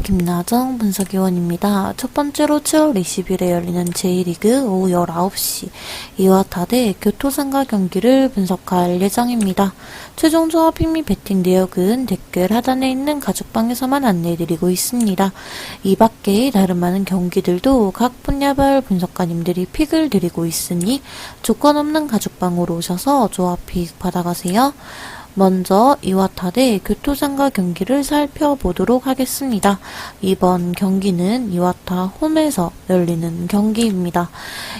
김나정 분석위원입니다. 첫 번째로 7월 20일에 열리는 제1리그 오후 19시 이와타 대 교토상가 경기를 분석할 예정입니다. 최종 조합 및 배팅 내역은 댓글 하단에 있는 가족방에서만 안내해드리고 있습니다. 이 밖에 다른 많은 경기들도 각 분야별 분석가님들이 픽을 드리고 있으니 조건 없는 가족방으로 오셔서 조합 픽 받아가세요. 먼저 이와타 대 교토장가 경기를 살펴보도록 하겠습니다. 이번 경기는 이와타 홈에서 열리는 경기입니다.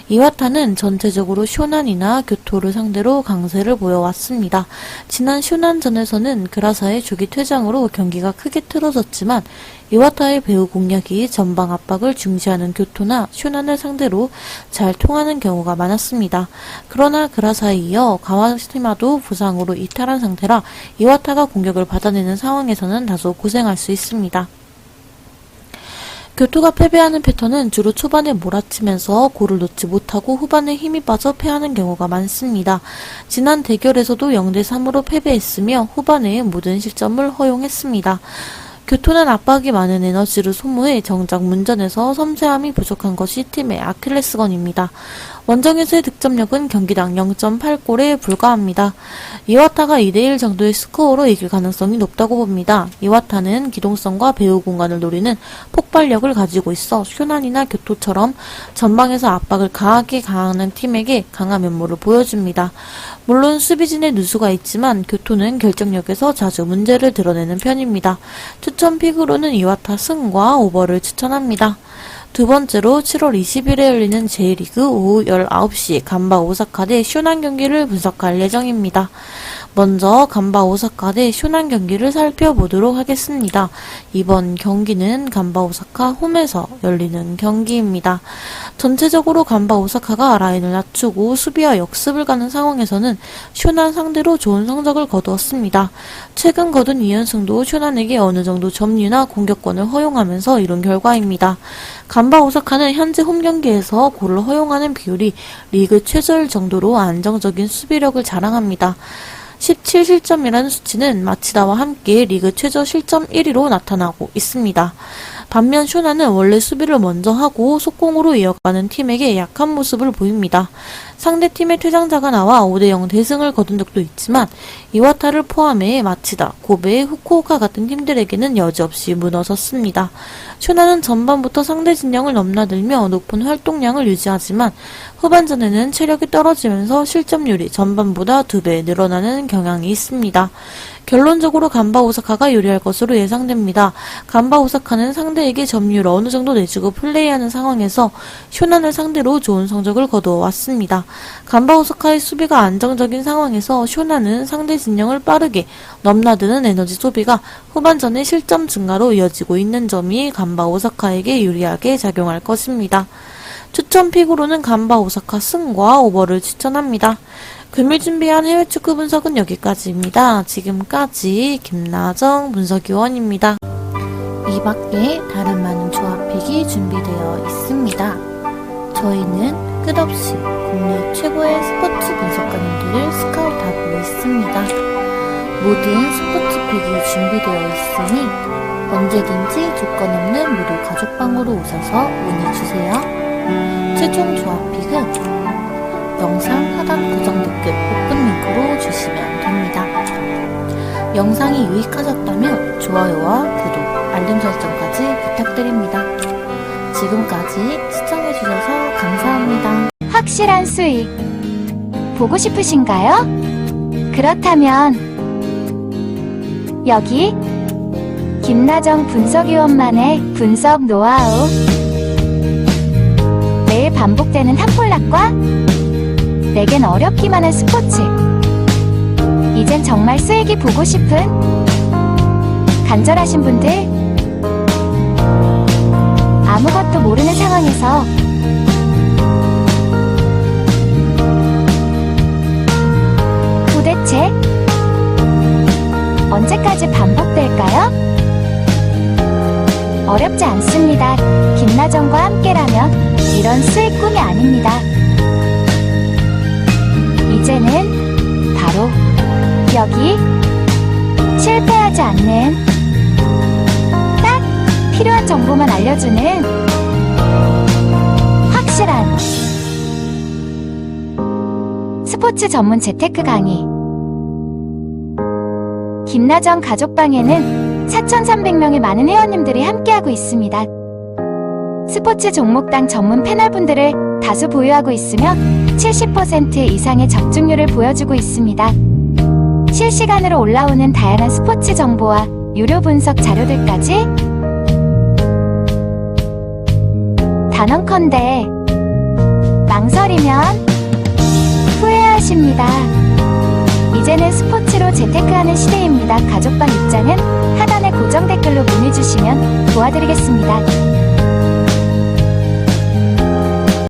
이와타는 전체적으로 쇼난이나 교토를 상대로 강세를 보여왔습니다. 지난 쇼난전에서는 그라사의 조기 퇴장으로 경기가 크게 틀어졌지만 이와타의 배우 공략이 전방 압박을 중시하는 교토나 슈난을 상대로 잘 통하는 경우가 많았습니다. 그러나 그라사에 이어 가와시마도 부상으로 이탈한 상태라 이와타가 공격을 받아내는 상황에서는 다소 고생할 수 있습니다. 교토가 패배하는 패턴은 주로 초반에 몰아치면서 골을 놓지 못하고 후반에 힘이 빠져 패하는 경우가 많습니다. 지난 대결에서도 0대3으로 패배했으며 후반에 모든 실점을 허용했습니다. 교토는 압박이 많은 에너지를 소모해 정작 문전에서 섬세함이 부족한 것이 팀의 아킬레스건입니다. 원정에서의 득점력은 경기당 0.8골에 불과합니다. 이와타가 2대1 정도의 스코어로 이길 가능성이 높다고 봅니다. 이와타는 기동성과 배우 공간을 노리는 폭발력을 가지고 있어 슈난이나 교토처럼 전방에서 압박을 강하게 강하는 팀에게 강한 면모를 보여줍니다. 물론 수비진의 누수가 있지만 교토는 결정력에서 자주 문제를 드러내는 편입니다. 추천 픽으로는 이와타 승과 오버를 추천합니다. 두 번째로 7월 20일에 열리는 제1리그 오후 19시 간바 오사카 대 슈난 경기를 분석할 예정입니다. 먼저 간바 오사카 대 슈난 경기를 살펴보도록 하겠습니다. 이번 경기는 간바 오사카 홈에서 열리는 경기입니다. 전체적으로 간바 오사카가 라인을 낮추고 수비와 역습을 가는 상황에서는 슈난 상대로 좋은 성적을 거두었습니다. 최근 거둔 2연승도 슈난에게 어느 정도 점유나 공격권을 허용하면서 이룬 결과입니다. 간바 오사카는 현재 홈 경기에서 골을 허용하는 비율이 리그 최저일 정도로 안정적인 수비력을 자랑합니다. 17실점이라는 수치는 마치다와 함께 리그 최저 실점 1위로 나타나고 있습니다. 반면 슈나는 원래 수비를 먼저 하고 속공으로 이어가는 팀에게 약한 모습을 보입니다. 상대 팀의 퇴장자가 나와 5대0 대승을 거둔 적도 있지만 이와타를 포함해 마치다, 고베, 후쿠오카 같은 팀들에게는 여지없이 무너졌습니다. 슈나는 전반부터 상대 진영을 넘나들며 높은 활동량을 유지하지만 후반전에는 체력이 떨어지면서 실점률이 전반보다 2배 늘어나는 경향이 있습니다. 결론적으로 간바 오사카가 유리할 것으로 예상됩니다. 간바 오사카는 상대에게 점유율 어느 정도 내주고 플레이하는 상황에서 쇼난을 상대로 좋은 성적을 거두어 왔습니다. 간바 오사카의 수비가 안정적인 상황에서 쇼난은 상대 진영을 빠르게 넘나드는 에너지 소비가 후반전의 실점 증가로 이어지고 있는 점이 간바 오사카에게 유리하게 작용할 것입니다. 추천 픽으로는 간바 오사카 승과 오버를 추천합니다. 금일 준비한 해외 축구 분석은 여기까지입니다. 지금까지 김나정 분석위원입니다. 이 밖에 다른 많은 조합픽이 준비되어 있습니다. 저희는 끝없이 국내 최고의 스포츠 분석가님들을 스카우트하고 있습니다. 모든 스포츠픽이 준비되어 있으니 언제든지 조건 없는 무료 가족방으로 오셔서 문의주세요. 최종 조합픽은 영상 하단 고정 댓글 오픈 링크로 주시면 됩니다. 영상이 유익하셨다면 좋아요와 구독, 알림 설정까지 부탁드립니다. 지금까지 시청해주셔서 감사합니다. 확실한 수익 보고 싶으신가요? 그렇다면 여기 김나정 분석위원만의 분석 노하우 매일 반복되는 탐폴락과 내겐 어렵기만 한 스포츠 이젠 정말 수익이 보고 싶은 간절하신 분들 아무것도 모르는 상황에서 도대체 언제까지 반복될까요? 어렵지 않습니다. 김나정과 함께라면 이런 수익 꿈이 아닙니다. 정보만 알려주는 확실한 스포츠 전문 재테크 강의. 김나정 가족방에는 4,300명의 많은 회원님들이 함께하고 있습니다. 스포츠 종목당 전문 패널분들을 다수 보유하고 있으며 70% 이상의 적중률을 보여주고 있습니다. 실시간으로 올라오는 다양한 스포츠 정보와 유료 분석 자료들까지 단언컨대 망설이면 후회하십니다. 이제는 스포츠로 재테크하는 시대입니다. 가족방 입장은 하단에 고정 댓글로 문의주시면 도와드리겠습니다.